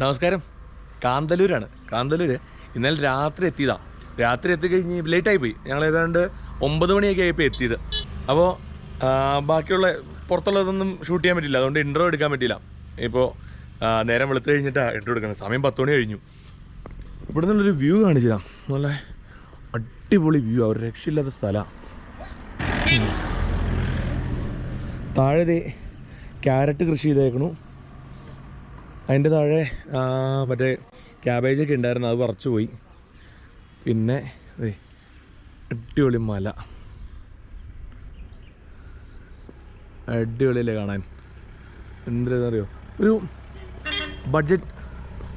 നമസ്കാരം. കാന്തല്ലൂരാണ്. കാന്തല്ലൂര് ഇന്നലെ രാത്രി എത്തിയതാ. രാത്രി എത്തിക്കഴിഞ്ഞ് ലേറ്റായി പോയി ഞങ്ങൾ ഏതാണ്ട് ഒമ്പത് മണിയൊക്കെ ആയപ്പോൾ എത്തിയത്. അപ്പോൾ ബാക്കിയുള്ള പുറത്തുള്ളതൊന്നും ഷൂട്ട് ചെയ്യാൻ പറ്റില്ല. അതുകൊണ്ട് ഇൻട്രോ എടുക്കാൻ പറ്റില്ല ഇപ്പോൾ നേരം വെളുത്ത് കഴിഞ്ഞിട്ടാണ് ഇൻട്രോ എടുക്കുന്നത്. സമയം പത്ത് മണി കഴിഞ്ഞു. ഇവിടെ നിന്നുള്ളൊരു വ്യൂ കാണിച്ചില്ല നല്ല അടിപൊളി വ്യൂ ആ. ഒരു രക്ഷയില്ലാത്ത സ്ഥലമാണ് താഴെ ക്യാരറ്റ് കൃഷി ചെയ്തേക്കണു. അതിന്റെ താഴെ മറ്റേ ക്യാബേജൊക്കെ ഉണ്ടായിരുന്നു അത് പറിച്ചു പോയി. പിന്നെ അടിപൊളി മല. അടിപൊളിയല്ലേ കാണാൻ? എന്തിനാണെന്നറിയോ? ഒരു ബഡ്ജറ്റ്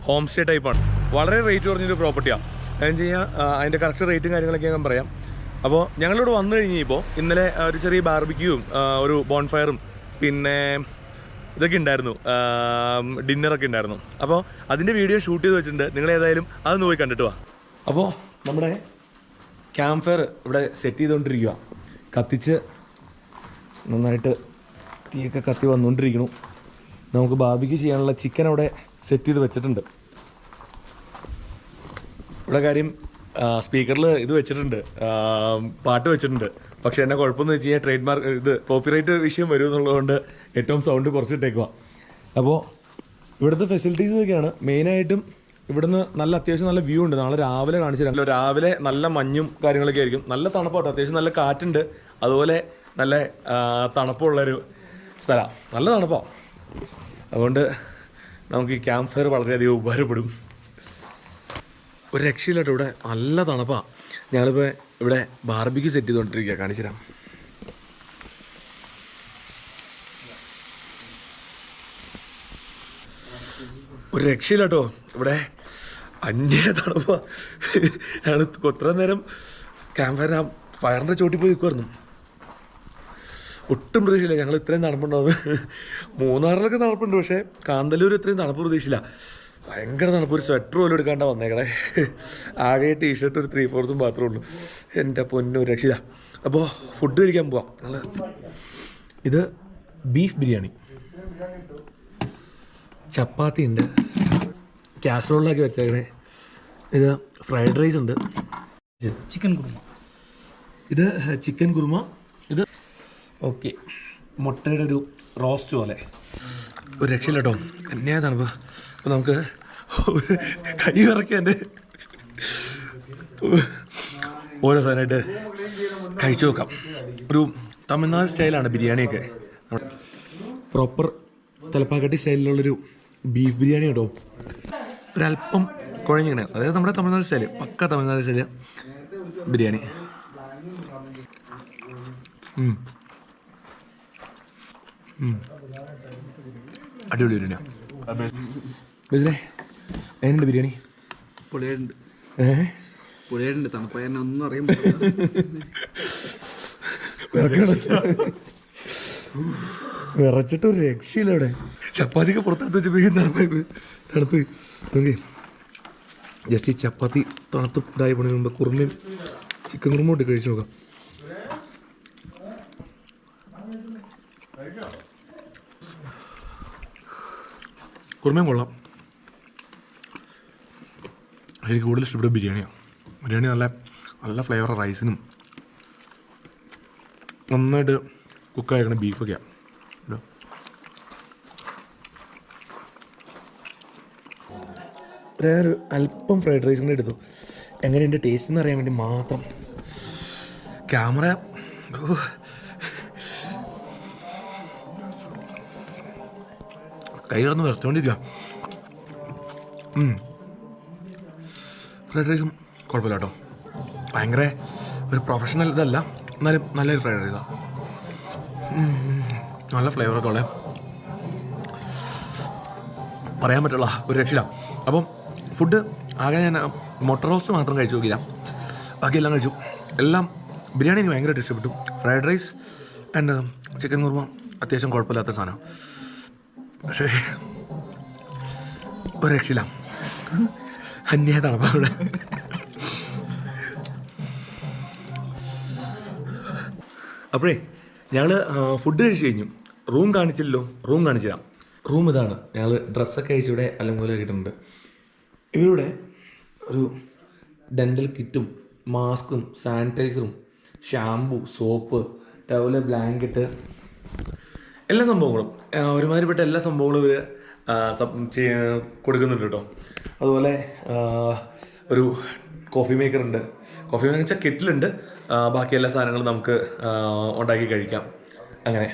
ഹോം സ്റ്റേ ടൈപ്പാണ് വളരെ റേറ്റ് കുറഞ്ഞൊരു പ്രോപ്പർട്ടിയാണ് അതെന്ന് വെച്ച് കഴിഞ്ഞാൽ അതിന്റെ കറക്റ്റ് റേറ്റും കാര്യങ്ങളൊക്കെ ഞാൻ പറയാം. അപ്പോൾ ഞങ്ങളിവിടെ വന്നു കഴിഞ്ഞപ്പോൾ ഇന്നലെ ഒരു ചെറിയ ബാർബിക്യൂവും ഒരു ബോൺഫയറും പിന്നെ ഇതൊക്കെ ഉണ്ടായിരുന്നു. ഡിന്നറൊക്കെ ഉണ്ടായിരുന്നു. അപ്പോൾ അതിന്റെ വീഡിയോ ഷൂട്ട് ചെയ്ത് വെച്ചിട്ടുണ്ട്. നിങ്ങൾ ഏതായാലും അതൊന്ന് പോയി കണ്ടിട്ട് വാ. അപ്പോൾ നമ്മുടെ ക്യാമ്പ് ഫയർ ഇവിടെ സെറ്റ് ചെയ്തുകൊണ്ടിരിക്കുക കത്തിച്ച് നന്നായിട്ട് തീയൊക്കെ കത്തി വന്നുകൊണ്ടിരിക്കണു നമുക്ക് ബാബിക്ക് ചെയ്യാനുള്ള ചിക്കൻ അവിടെ സെറ്റ് ചെയ്ത് വെച്ചിട്ടുണ്ട്. ഇവിടെ കാര്യം സ്പീക്കറിൽ ഇത് വെച്ചിട്ടുണ്ട്. പാട്ട് വെച്ചിട്ടുണ്ട്. പക്ഷെ എന്നെ കുഴപ്പമെന്ന് വെച്ച് കഴിഞ്ഞാൽ ട്രേഡ് മാർക്ക് ഇത് കോപ്പിറൈറ്റ് വിഷയം വരും എന്നുള്ളതുകൊണ്ട് ഏറ്റവും സൗണ്ട് കുറച്ചിട്ടേക്കുക അപ്പോൾ ഇവിടുത്തെ ഫെസിലിറ്റീസ് ഒക്കെയാണ് മെയിനായിട്ടും ഇവിടുന്ന് നല്ല അത്യാവശ്യം നല്ല വ്യൂ ഉണ്ട്. നാളെ രാവിലെ കാണിച്ചു തരാം. രാവിലെ നല്ല മഞ്ഞും കാര്യങ്ങളൊക്കെ ആയിരിക്കും. നല്ല തണുപ്പാട്ടോ. അത്യാവശ്യം നല്ല കാറ്റുണ്ട്. അതുപോലെ നല്ല തണുപ്പുള്ളൊരു സ്ഥലമാണ് നല്ല തണുപ്പാണ് അതുകൊണ്ട് നമുക്ക് ഈ ക്യാമ്പ് ഫയർ വളരെയധികം ഉപകാരപ്പെടും. ഒരു രക്ഷയില്ലാട്ടോ ഇവിടെ. നല്ല തണുപ്പാണ് ഞങ്ങളിപ്പോൾ ഇവിടെ ബാർബിക്ക് സെറ്റ് ചെയ്തുകൊണ്ടിരിക്കുക കാണിച്ചു തരാം. ഒരു രക്ഷയില്ല കേട്ടോ ഇവിടെ അന്യ തണുപ്പാ കൊത്ര നേരം ക്യാമ്പയർ ആ ഫയറിന്റെ ചോട്ടിൽ പോയി നിൽക്കുമായിരുന്നു ഒട്ടും പ്രതീക്ഷയില്ല. ഞങ്ങൾ ഇത്രയും തണുപ്പുണ്ടാവും മൂന്നാറിലൊക്കെ തണുപ്പുണ്ട്. പക്ഷേ കാന്തല്ലൂർ ഇത്രയും തണുപ്പ് പ്രതീക്ഷയില്ല. ഭയങ്കര തണുപ്പ്. ഒരു സ്വെറ്റർ പോലും എടുക്കാണ്ട വന്നേക്കടെ ആകെ ടീഷർട്ട് ഒരു ത്രീ ഫോർത്തും മാത്രമേ ഉള്ളൂ. എന്റെ പൊന്നു രക്ഷയില്ല. അപ്പോൾ ഫുഡ് കഴിക്കാൻ പോവാം. ഇത് ബീഫ് ബിരിയാണി. ചപ്പാത്തി ഉണ്ട്. കാസറോളിലാക്കി വെച്ചേക്കണേ. ഇത് ഫ്രൈഡ് റൈസ് ഉണ്ട്. ചിക്കൻ കുറുമ. ഇത് ചിക്കൻ കുറുമ. ഇത് ഓക്കെ മുട്ടയുടെ ഒരു റോസ്റ്റ് പോലെ. ഒരു രക്ഷയില്ല കേട്ടോ എന്നെയാ തണുപ്പ്. അപ്പോൾ നമുക്ക് ഒരു കൈ വിറക്കാൻ ഓരോ സാധനമായിട്ട് കഴിച്ചു നോക്കാം. ഒരു തമിഴ്നാട് സ്റ്റൈലാണ് ബിരിയാണിയൊക്കെ. പ്രോപ്പർ തലപ്പാക്കട്ടി സ്റ്റൈലിലുള്ളൊരു ബീഫ് ബിരിയാണി കേട്ടോ ഒരല്പം കുഴഞ്ഞിങ്ങനെ. അതായത് നമ്മുടെ തമിഴ്നാട് സ്റ്റൈൽ പക്ക തമിഴ്നാട് സ്റ്റൈൽ ബിരിയാണി. അടിപൊളി ബിരിയാണി എങ്ങനെയുണ്ട് ബിരിയാണി? പുളിയുണ്ട്. ഏഹ് പൊളിയുണ്ട്. തണുപ്പായ ഒന്നും അറിയാൻ വിറച്ചിട്ട് ഒരു രക്ഷയില്ല ഇവിടെ. ചപ്പാത്തിക്ക് പുറത്തെടുത്ത് വെച്ചപ്പോഴേക്കും തണുപ്പായി പോയി. തണുത്ത്. നോക്കി ജസ്റ്റ് ഈ ചപ്പാത്തി തണുത്ത് ഇതായി പോണതിന് മുമ്പ് കുറുമയും ചിക്കൻ കുറുമ ഇട്ട് കഴിച്ചു നോക്കാം. കുറുമയും കൊള്ളാം. എനിക്ക് കൂടുതൽ ഇഷ്ടപ്പെട്ട ബിരിയാണിയാണ് ബിരിയാണി നല്ല നല്ല ഫ്ലേവർ റൈസിനും നന്നായിട്ട് കുക്കായിരിക്കണം ബീഫൊക്കെയാണ് കേട്ടോ വേറെ അല്പം ഫ്രൈഡ് റൈസ് കൂടെ എടുത്തു. എങ്ങനെയുണ്ട് ടേസ്റ്റ് എന്ന് അറിയാൻ വേണ്ടി മാത്രം. ക്യാമറ കൈ കിടന്ന് വിറച്ചുകൊണ്ടിരിക്കുക ഫ്രൈഡ് റൈസും കുഴപ്പമില്ല കേട്ടോ. ഭയങ്കര ഒരു പ്രൊഫഷണൽ ഇതല്ല. എന്നാലും നല്ലൊരു ഫ്രൈഡ് റൈസാണ് നല്ല ഫ്ലേവറൊക്കെ ഉള്ളത് പറയാൻ പറ്റുള്ള. ഒരു രക്ഷയില്ല. അപ്പം ഫുഡ് ആകെ ഞാൻ മുട്ട റോസ്റ്റ് മാത്രം കഴിച്ചു നോക്കില്ല ബാക്കിയെല്ലാം കഴിച്ചു. എല്ലാം ബിരിയാണി എനിക്ക് ഭയങ്കരമായിട്ട് ഇഷ്ടപ്പെട്ടു. Fried rice and chicken kurma അത്യാവശ്യം കുഴപ്പമില്ലാത്ത സാധനം. പക്ഷേ ഒരു രക്ഷയില്ല. തണുപ്പാ അവിടെ അപ്പോഴേ ഞങ്ങൾ ഫുഡ് കഴിച്ച് കഴിഞ്ഞു. റൂം കാണിച്ചില്ലല്ലോ. റൂം കാണിച്ചില്ല. റൂം ഇതാണ്. ഞങ്ങൾ ഡ്രസ്സൊക്കെ അയച്ചിവിടെ അലങ്കോല കിട്ടുന്നുണ്ട് ഇവരുടെ ഒരു ഡെന്റൽ കിറ്റും മാസ്കും സാനിറ്റൈസറും ഷാമ്പു സോപ്പ് ടവൽ ബ്ലാങ്കറ്റ് എല്ലാ സംഭവങ്ങളും ഒരുമാതിരിപ്പെട്ട എല്ലാ സംഭവങ്ങളും ഇവർ കൊടുക്കുന്നുണ്ട് കേട്ടോ. അതുപോലെ ഒരു കോഫി മേക്കർ ഉണ്ട്. കോഫി മേക്കർ വെച്ചാൽ കെറ്റിലുണ്ട് ബാക്കി എല്ലാ സാധനങ്ങളും നമുക്ക് ഉണ്ടാക്കി കഴിക്കാം. അങ്ങനെ.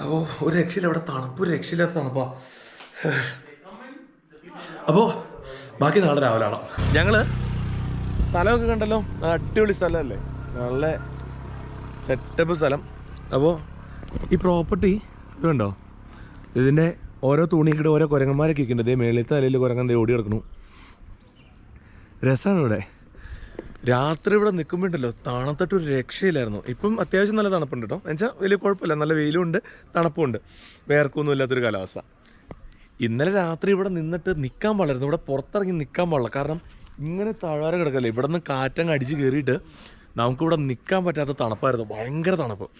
അപ്പോൾ ഒരു രക്ഷയില്ല ഇവിടെ തണുപ്പ് ഒരു രക്ഷയില്ലാത്ത തണുപ്പാ. അപ്പോൾ ബാക്കി നാളെ രാവിലെ കാണാം ഞങ്ങൾ സ്ഥലമൊക്കെ കണ്ടല്ലോ. അടിപൊളി സ്ഥലമല്ലേ? നല്ല സെറ്റപ്പ് സ്ഥലം. അപ്പോൾ ഈ പ്രോപ്പർട്ടി ഇതുണ്ടോ ഇതിന്റെ ഓരോ തുണിക്കിടെ ഓരോ കുരങ്ങന്മാരൊക്കെ ഇരിക്കുന്നുണ്ട്. ഇതേ മേളിലത്തെ തലയിൽ കുരങ്ങൻ ദേ ഓടി കിടക്കണു രസമാണ് ഇവിടെ. രാത്രി ഇവിടെ നിൽക്കുമ്പോണ്ടല്ലോ തണുത്തിട്ട് ഒരു രക്ഷയില്ലായിരുന്നു. ഇപ്പം അത്യാവശ്യം നല്ല തണുപ്പുണ്ട് കേട്ടോ. എന്നുവെച്ചാൽ വലിയ കുഴപ്പമില്ല. നല്ല വെയിലും ഉണ്ട് തണുപ്പും ഉണ്ട്. വേർക്കൊന്നും ഇല്ലാത്തൊരു കാലാവസ്ഥ. ഇന്നലെ രാത്രി ഇവിടെ നിന്നിട്ട് നിൽക്കാൻ പാടില്ലായിരുന്നു. ഇവിടെ പുറത്തിറങ്ങി നിൽക്കാൻ പാടില്ല. കാരണം ഇങ്ങനെ താഴ്വാര കിടക്കല്ലേ? ഇവിടെ നിന്ന് കാറ്റങ്ങ് അടിച്ച് കയറിയിട്ട് നമുക്കിവിടെ നിൽക്കാൻ പറ്റാത്ത തണുപ്പായിരുന്നു. ഭയങ്കര തണുപ്പ്.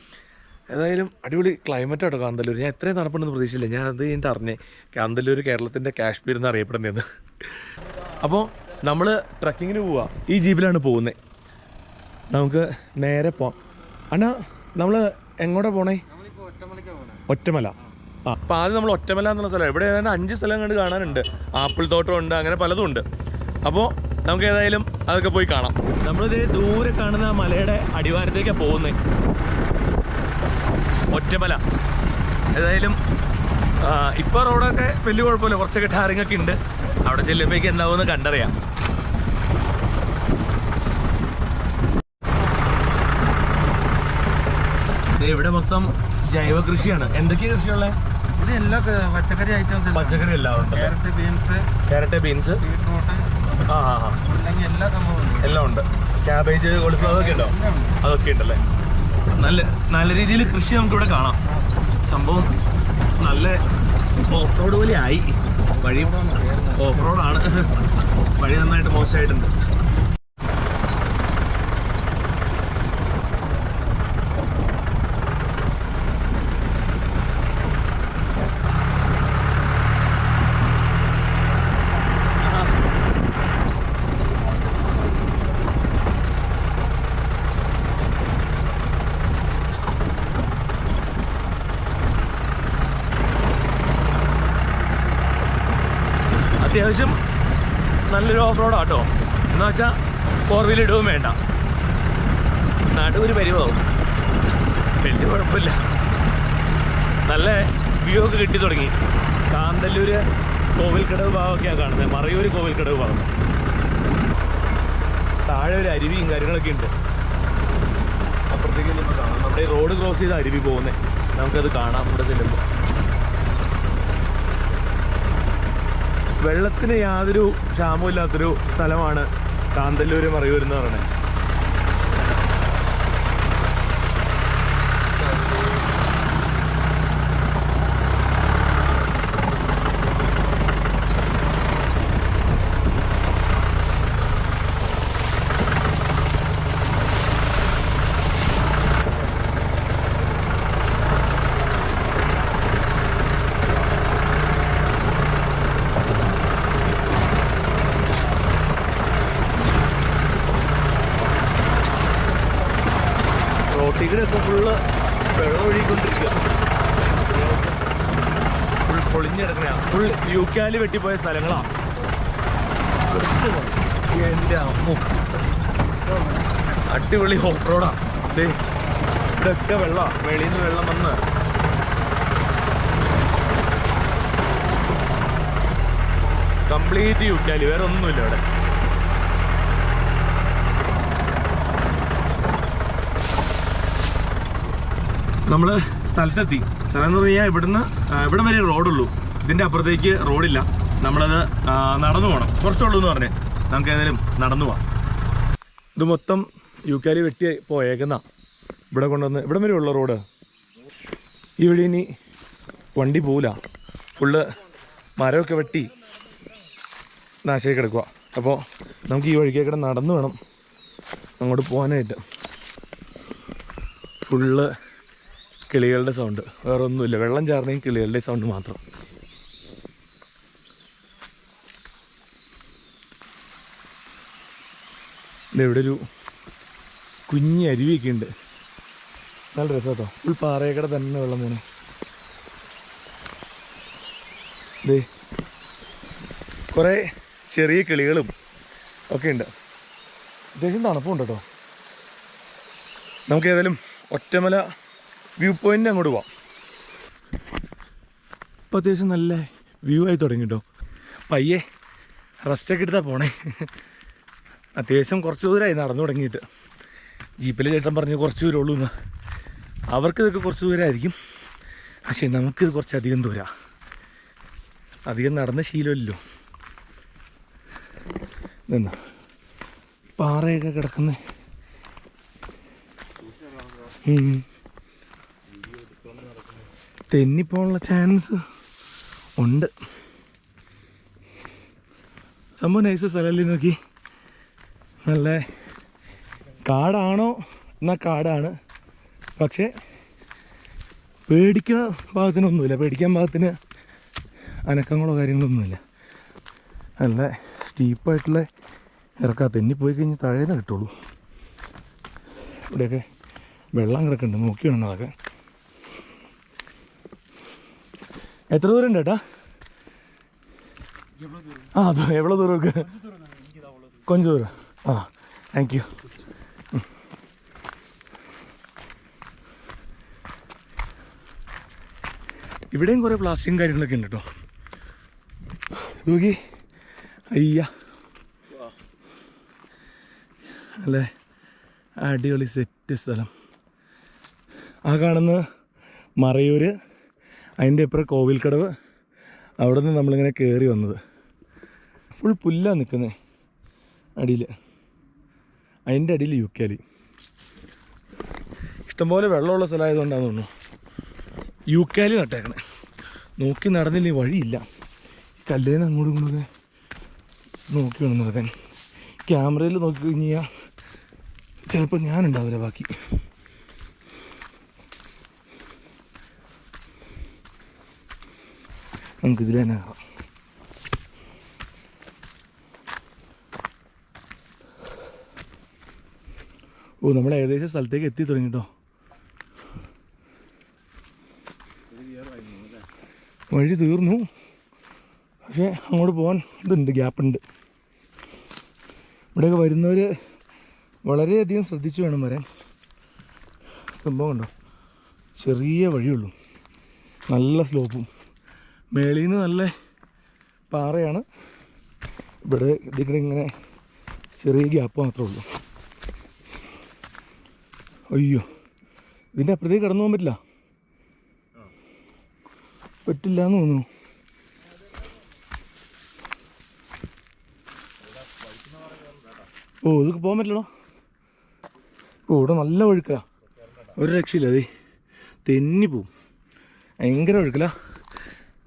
ഏതായാലും അടിപൊളി ക്ലൈമറ്റ് ആട്ടോ കാന്തല്ലൂർ. ഞാൻ എത്രയും തണുപ്പുണ്ടെന്ന് പ്രതീക്ഷയില്ല. ഞാൻ അത് കഴിഞ്ഞിട്ട് അറിഞ്ഞേ കാന്തല്ലൂർ കേരളത്തിന്റെ കാശ്മീർ എന്ന് അറിയപ്പെടുന്നതെന്ന്. അപ്പോൾ നമ്മൾ ട്രക്കിങ്ങിന് പോവാ. ഈ ജീപ്പിലാണ് പോകുന്നത് നമുക്ക് നേരെ പോവാം. അണ്ണാ നമ്മൾ എങ്ങോട്ടാ പോണേ. ഒറ്റമല. അപ്പോൾ ആദ്യം നമ്മൾ ഒറ്റമല എന്നുള്ള സ്ഥലം ഇവിടെ ഏതാണ്ട് അഞ്ച് സ്ഥലം കണ്ട് കാണാനുണ്ട്. ആപ്പിൾ തോട്ടം ഉണ്ട് അങ്ങനെ പലതും ഉണ്ട്. അപ്പോൾ നമുക്ക് ഏതായാലും അതൊക്കെ പോയി കാണാം. നമ്മളിത് ദൂരെ കാണുന്ന മലയുടെ അടിവാരത്തേക്കാണ് പോകുന്നത് ഒറ്റമല. ഏതായാലും ഇപ്പോൾ റോഡൊക്കെ വലിയ കുഴപ്പമില്ല. കുറച്ചൊക്കെ ടാറിംഗ് ഒക്കെ ഉണ്ട്. അവിടെ ചെല്ലുമ്പോഴേക്ക് എന്താവുമെന്ന് കണ്ടറിയാം. ഇവിടെ മൊത്തം ജൈവ കൃഷിയാണ് എന്തൊക്കെയാ കൃഷിയുള്ളത് എല്ലാ പച്ചക്കറി ഐറ്റംസ് പച്ചക്കറി എല്ലാം ഉണ്ട് carrot beans carrot beans? Beetroot ആ ആ ആ. എല്ലാ സംഭവവും ഉണ്ട്. എല്ലാം ഉണ്ട്. ക്യാബേജ് കോളിഫ്ലവർ ഒക്കെ ഉണ്ടോ? അതൊക്കെ ഉണ്ടല്ലേ? നല്ല നല്ല രീതിയിൽ കൃഷി നമുക്ക് ഇവിടെ കാണാം. സംഭവം നല്ല ഓഫ് റോഡ് പോലെ ആയി വഴി ഓഫ് റോഡാണ് വഴി നന്നായിട്ട് മോശമായിട്ടുണ്ട് അത്യാവശ്യം നല്ലൊരു ഓഫ് റോഡാട്ടോ എന്ന് വെച്ചാൽ ഫോർ വീലർ ഇടുകയും വേണ്ട. നടുവൊരു പരിവാവും. വലിയ കുഴപ്പമില്ല. നല്ല വ്യൂ ഒക്കെ കിട്ടി തുടങ്ങി. കാന്തല്ലൂര് കോവിൽക്കടവ് ഭാഗമൊക്കെയാണ് കാണുന്നത്. മറയൂർ കോവിൽക്കടവ് ഭാഗം. താഴെ ഒരു അരുവിയും കാര്യങ്ങളൊക്കെ ഉണ്ട്. അപ്പുറത്തേക്ക് നമുക്ക് കാണാം. നമ്മുടെ റോഡ് ക്രോസ് ചെയ്ത അരുവി പോകുന്നത് നമുക്കത് കാണാം. ഇവിടെ ചെല്ലുമ്പോൾ വെള്ളത്തിന് യാതൊരു ക്ഷാമമില്ലാത്തൊരു സ്ഥലമാണ് കാന്തല്ലൂര് മറയൂർ എന്ന് റോട്ടിലൊക്കെ ഫുള്ള് വെള്ളം ഒഴുകിക്കൊണ്ടിരിക്കുക. Full പൊളിഞ്ഞിടക്കണ full യൂക്കാലി വെട്ടിപ്പോയ സ്ഥലങ്ങളാ. കുറച്ച് പോയി. എന്റെ അമ്മു. അടിപൊളി ഓഫ് റോഡാ ദേ ഇവിടെയൊക്കെ വെള്ളമാ വെളിയിൽ നിന്ന് വെള്ളം വന്ന്. കംപ്ലീറ്റ് യൂക്കാലി വേറെ ഒന്നുമില്ല ഇവിടെ നമ്മൾ സ്ഥലത്തെത്തി. സ്ഥലം എന്ന് പറഞ്ഞാൽ ഇവിടുന്ന് ഇവിടെ വരെ റോഡുള്ളൂ. ഇതിന്റെ അപ്പുറത്തേക്ക് റോഡില്ല. നമ്മളത് നടന്നു പോകണം കുറച്ചുള്ളൂ എന്ന് പറഞ്ഞ്. നമുക്ക് ഏതായാലും നടന്നു പോവാം. ഇത് മൊത്തം യൂക്കാലി വെട്ടി പോയേക്കുന്ന ഇവിടെ കൊണ്ടുവന്ന് ഇവിടെ വരെ ഉള്ള റോഡ്. ഈ വഴി ഇനി വണ്ടി പോവില്ല. ഫുള്ള് മരമൊക്കെ വെട്ടി നാശമായി കിടക്കുക അപ്പോൾ നമുക്ക് ഈ വഴിക്കേക്കിടെ നടന്നു വേണം അങ്ങോട്ട് പോകാനായിട്ട് ഫുള്ള് കിളികളുടെ സൗണ്ട് വേറെ ഒന്നുമില്ല വെള്ളം ചാറിനെയും കിളികളുടെ സൗണ്ട് മാത്രം. ഇവിടെ ഒരു കുഞ്ഞി അരുവിയൊക്കെ ഉണ്ട്. നല്ല രസം കേട്ടോ ഫുൾ പാറയക്കട തന്നെ വെള്ളം വീണ് ദേ കുറേ ചെറിയ കിളികളും ഒക്കെ ഉണ്ട്. അത്യാവശ്യം തണുപ്പുണ്ട് കേട്ടോ നമുക്ക് ഏതായാലും ഒറ്റമല വ്യൂ പോയിന്റ് അങ്ങോട്ട് പോവാം. ഇപ്പം അത്യാവശ്യം നല്ല വ്യൂ ആയി തുടങ്ങി കേട്ടോ പയ്യെ റെസ്റ്റൊക്കെ എടുത്താൽ പോണേ. അത്യാവശ്യം കുറച്ച് ദൂരമായി നടന്നു തുടങ്ങിയിട്ട്. ജീപ്പിലെ ചേട്ടൻ പറഞ്ഞു കുറച്ച് ദൂരം ഉള്ളൂ എന്ന് അവർക്കിതൊക്കെ കുറച്ച് ദൂരമായിരിക്കും പക്ഷേ നമുക്കിത് കുറച്ചധികം ദൂരാ. അധികം നടന്ന ശീലമില്ലല്ലോ. ഇതെന്നാ പാറയൊക്കെ കിടക്കുന്ന. തെന്നിപ്പോനുള്ള ചാൻസ് ഉണ്ട്. സംഭവം നൈസ് സ്ഥലമല്ലേ നോക്കി. നല്ല കാടാണോ? എന്നാൽ കാടാണ്. പക്ഷേ പേടിക്കുന്ന ഭാഗത്തിനൊന്നുമില്ല. പേടിക്കാൻ ഭാഗത്തിന് അനക്കങ്ങളോ കാര്യങ്ങളൊന്നുമില്ല. നല്ല സ്റ്റീപ്പായിട്ടുള്ള ഇറക്കാ. തെന്നിപ്പോയി കഴിഞ്ഞ് താഴേന്ന് കിട്ടുള്ളൂ. ഇവിടെയൊക്കെ വെള്ളം കിടക്കുന്നുണ്ട്. നോക്കി വേണം അതൊക്കെ. എത്ര ദൂരം ഉണ്ട് ഏട്ടാ? ആ അതോ ദൂരം ദൂരമൊക്കെ കൊഞ്ച് ദൂരം. ആ താങ്ക് യു ഇവിടെയും കുറേ പ്ലാസ്റ്റിക്കും കാര്യങ്ങളൊക്കെ ഉണ്ട് കേട്ടോ. നോക്കി. അയ്യ. അല്ലേ? അടിപൊളി സെറ്റ് സ്ഥലം. ആ കാണുന്ന മറയൂർ അതിന്റെ ഇപ്പുറം കോവിൽക്കടവ്. അവിടെ നിന്ന് നമ്മളിങ്ങനെ കയറി വന്നത്. ഫുൾ പുല്ലാണ് നിൽക്കുന്നത് അടിയിൽ അതിന്റെ അടിയിൽ യുക്കാലി ഇഷ്ടംപോലെ വെള്ളമുള്ള സ്ഥലമായതുകൊണ്ടാണ് തോന്നുന്നു. യൂക്കാലി നട്ടേക്കണേ. നോക്കി നടന്നില്ല വഴിയില്ല. കല്ലേന്ന് അങ്ങോട്ടും ഇങ്ങോട്ടൊക്കെ നോക്കി വേണം നടക്കാൻ. ക്യാമറയിൽ നോക്കി കഴിഞ്ഞാൽ ചിലപ്പോൾ ഞാനുണ്ടാവില്ല ബാക്കി. നമുക്കിതിൽ തന്നെ കയറാം ഓ നമ്മൾ ഏകദേശം സ്ഥലത്തേക്ക് എത്തി തുടങ്ങിട്ടോ വഴി തീർന്നു. പക്ഷേ അങ്ങോട്ട് പോകാൻ ഇതുണ്ട് ഗ്യാപ്പുണ്ട്. ഇവിടെയൊക്കെ വരുന്നവർ വളരെയധികം ശ്രദ്ധിച്ചു വേണം വരാൻ. സംഭവം ഉണ്ടോ ചെറിയ വഴിയുള്ളൂ. നല്ല സ്ലോപ്പും. മേളിൽ നിന്ന് നല്ല പാറയാണ്. ഇവിടെ ഇതിങ്ങനെ ഇങ്ങനെ ചെറിയ ഗ്യാപ്പ് മാത്രമേ ഉള്ളൂ. അയ്യോ ഇതിന്റെ അപ്പുറത്തേക്ക് കടന്നു പോകാൻ പറ്റില്ല? പറ്റില്ല എന്ന് തോന്നുന്നു. ഓ ഇതൊക്കെ പോകാൻ പറ്റില്ലടോ. ഓ ഇവിടെ നല്ല ഒഴുക്കാ. ഒരു രക്ഷയില്ല അതെ തെന്നി പോവും. ഭയങ്കര ഒഴുക്കില്ല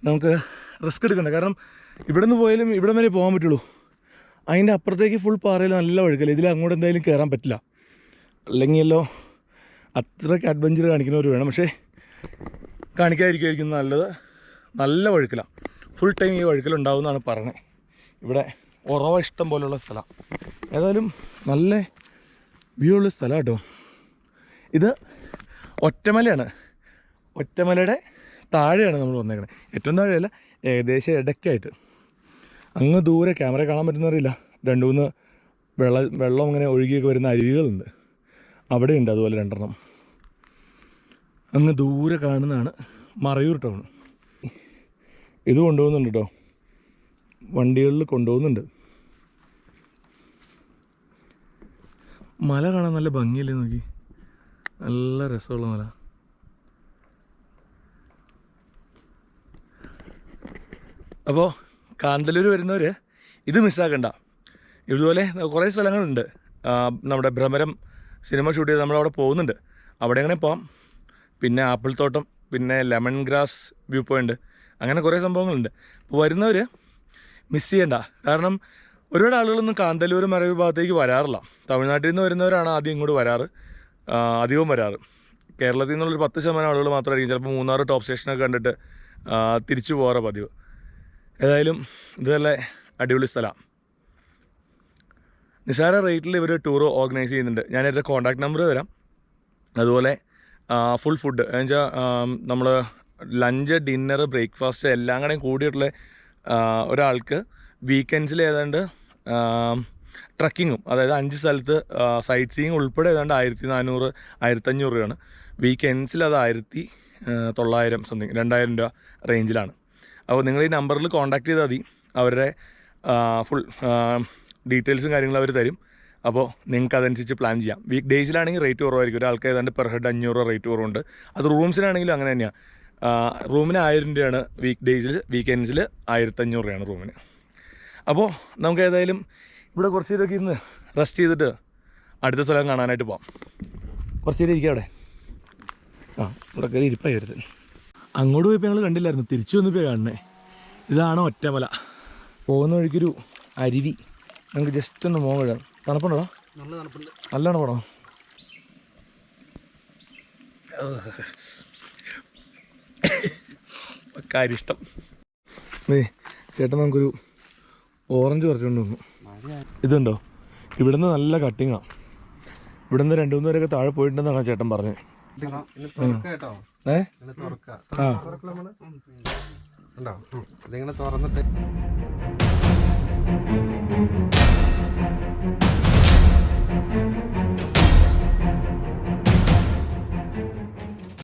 നമുക്ക് റിസ്ക് എടുക്കണ്ട. കാരണം ഇവിടെ നിന്ന് പോയാലും ഇവിടെ വരെ പോകാൻ പറ്റുള്ളൂ. അതിന്റെ അപ്പുറത്തേക്ക് ഫുൾ പാറയിൽ നല്ല വഴുക്കല്ല ഇതിൽ അങ്ങോട്ട് എന്തായാലും കയറാൻ പറ്റില്ല. അല്ലെങ്കിലോ അത്രയ്ക്ക് അഡ്വഞ്ചർ കാണിക്കുന്നവർ വേണം. പക്ഷേ കാണിക്കാതിരിക്കുമായിരിക്കും നല്ലത്. നല്ല വഴുക്കല. ഫുൾ ടൈം ഈ വഴുക്കലുണ്ടാവും എന്നാണ് പറഞ്ഞത്. ഇവിടെ ഉറവ ഇഷ്ടം പോലുള്ള സ്ഥലം. ഏതായാലും നല്ല വ്യൂ ഉള്ള സ്ഥലം കേട്ടോ. ഇത് ഒറ്റമലയാണ്. ഒറ്റമലയുടെ താഴെയാണ് നമ്മൾ വന്നേക്കണത് ഏറ്റവും താഴെയല്ല ഏകദേശം ഇടയ്ക്കായിട്ട്. അങ്ങ് ദൂരെ ക്യാമറ കാണാൻ പറ്റുന്നറിയില്ല. രണ്ട് മൂന്ന് വെള്ള വെള്ളം ഇങ്ങനെ ഒഴുകിയൊക്കെ വരുന്ന അരുവികളുണ്ട്. അവിടെയുണ്ട് അതുപോലെ രണ്ടെണ്ണം. അങ്ങ് ദൂരെ കാണുന്നതാണ് മറയൂർ ടൗൺ. ഇത് കൊണ്ടുപോകുന്നുണ്ട് കേട്ടോ വണ്ടികളിൽ കൊണ്ടുപോകുന്നുണ്ട്. മല കാണാൻ നല്ല ഭംഗിയല്ലേ നോക്കി? നല്ല രസമുള്ള മല. അപ്പോൾ കാന്തല്ലൂർ വരുന്നവർ ഇത് മിസ്സാക്കണ്ട ഇതുപോലെ കുറേ സ്ഥലങ്ങളുണ്ട്. നമ്മുടെ ഭ്രമരം സിനിമ ഷൂട്ട് ചെയ്ത് നമ്മളവിടെ പോകുന്നുണ്ട്. അവിടെ അങ്ങനെ പോകാം പിന്നെ ആപ്പിൾ തോട്ടം പിന്നെ ലെമൺ ഗ്രാസ് വ്യൂ പോയിന്റ് അങ്ങനെ കുറേ സംഭവങ്ങളുണ്ട്. അപ്പോൾ വരുന്നവർ മിസ് ചെയ്യണ്ട. കാരണം ഒരുപാട് ആളുകളൊന്നും കാന്തല്ലൂർ മറവ് ഭാഗത്തേക്ക് വരാറില്ല. തമിഴ്നാട്ടിൽ നിന്ന് വരുന്നവരാണ് ആദ്യം ഇങ്ങോട്ട് വരാറ്. അധികവും വരാറ്. കേരളത്തിൽ നിന്നുള്ളൊരു പത്ത് ശതമാനം ആളുകൾ മാത്രമായിരിക്കും. ചിലപ്പോൾ മൂന്നാറ് ടോപ്പ് സ്റ്റേഷനൊക്കെ കണ്ടിട്ട് തിരിച്ചു പോകാറ് പതിവ്. ഏതായാലും ഇത് നല്ല അടിപൊളി സ്ഥലമാണ് നിസാര റേറ്റിൽ ഇവർ ടൂർ ഓർഗനൈസ് ചെയ്യുന്നുണ്ട്. ഞാൻ എന്റെ കോൺടാക്ട് നമ്പർ തരാം. അതുപോലെ ഫുൾ ഫുഡ് എന്നുവെച്ചാൽ നമ്മൾ ലഞ്ച് ഡിന്നർ ബ്രേക്ക്ഫാസ്റ്റ് എല്ലാം കൂടെയും കൂടിയിട്ടുള്ള ഒരാൾക്ക് വീക്കെൻഡ്സിൽ ഏതാണ്ട് ട്രക്കിങ്ങും അതായത് അഞ്ച് സ്ഥലത്ത് സൈറ്റ് സീയിങ് ഉൾപ്പെടെ ഏതാണ്ട് ആയിരത്തി നാനൂറ് ആയിരത്തഞ്ഞൂറ് രൂപയാണ്. വീക്കെൻഡ്സിൽ അത് ആയിരത്തി തൊള്ളായിരം സംതിങ് രണ്ടായിരം രൂപ റേഞ്ചിലാണ് അപ്പോൾ നിങ്ങൾ ഈ നമ്പറിൽ കോൺടാക്ട് ചെയ്താൽ മതി. അവരുടെ ഫുൾ ഡീറ്റെയിൽസും കാര്യങ്ങളും അവർ തരും. അപ്പോൾ നിങ്ങൾക്ക് അതനുസരിച്ച് പ്ലാൻ ചെയ്യാം. വീക്ക് ഡേയ്സിലാണെങ്കിൽ റേറ്റ് കുറവായിരിക്കും. ഒരാൾക്ക് ഏതാണ്ട് പെർ ഹെഡ് അഞ്ഞൂറ് രൂപ റേറ്റ് കുറവുണ്ട്. അത് റൂംസിനാണെങ്കിലും അങ്ങനെ തന്നെയാണ് റൂമിന് ആയിരം രൂപയാണ് വീക്ക് ഡേയ്സിൽ വീക്കെൻഡ്സിൽ ആയിരത്തഞ്ഞൂറ് രൂപയാണ് റൂമിന്. അപ്പോൾ നമുക്ക് ഏതായാലും ഇവിടെ കുറച്ച് നേരമൊക്കെ ഇന്ന് റെസ്റ്റ് ചെയ്തിട്ട് അടുത്ത സ്ഥലം കാണാനായിട്ട് പോവാം. കുറച്ച് നേരം ഇരിക്കാം അവിടെ. ആ ഇവിടെ കയറി ഇരിപ്പായി വരുന്നത് അങ്ങോട്ട് പോയപ്പോൾ ഞങ്ങൾ കണ്ടില്ലായിരുന്നു. തിരിച്ചു വന്നപ്പോൾ കാണണേ ഇതാണ് ഒറ്റമല. പോകുന്ന വഴിക്കൊരു അരുവി. നമുക്ക് ജസ്റ്റ് ഒന്ന് മോൻ കഴുകാം തണുപ്പുണ്ടോ? നല്ല തണുപ്പുണ്ട്. നല്ലതാണ് തണുപ്പാണോ? കാര്യഷ്ടം ചേട്ടൻ നമുക്കൊരു ഓറഞ്ച് പറിച്ചുകൊണ്ട് വന്നു. ഇതുണ്ടോ? ഇവിടുന്ന് നല്ല കട്ടിങ്ങാണ് ഇവിടുന്ന് രണ്ടു മൂന്ന് പേരൊക്കെ താഴെ പോയിട്ടുണ്ടെന്നാണ് ചേട്ടൻ പറഞ്ഞത് ഇതിങ്ങനെ തുറന്നിട്ട്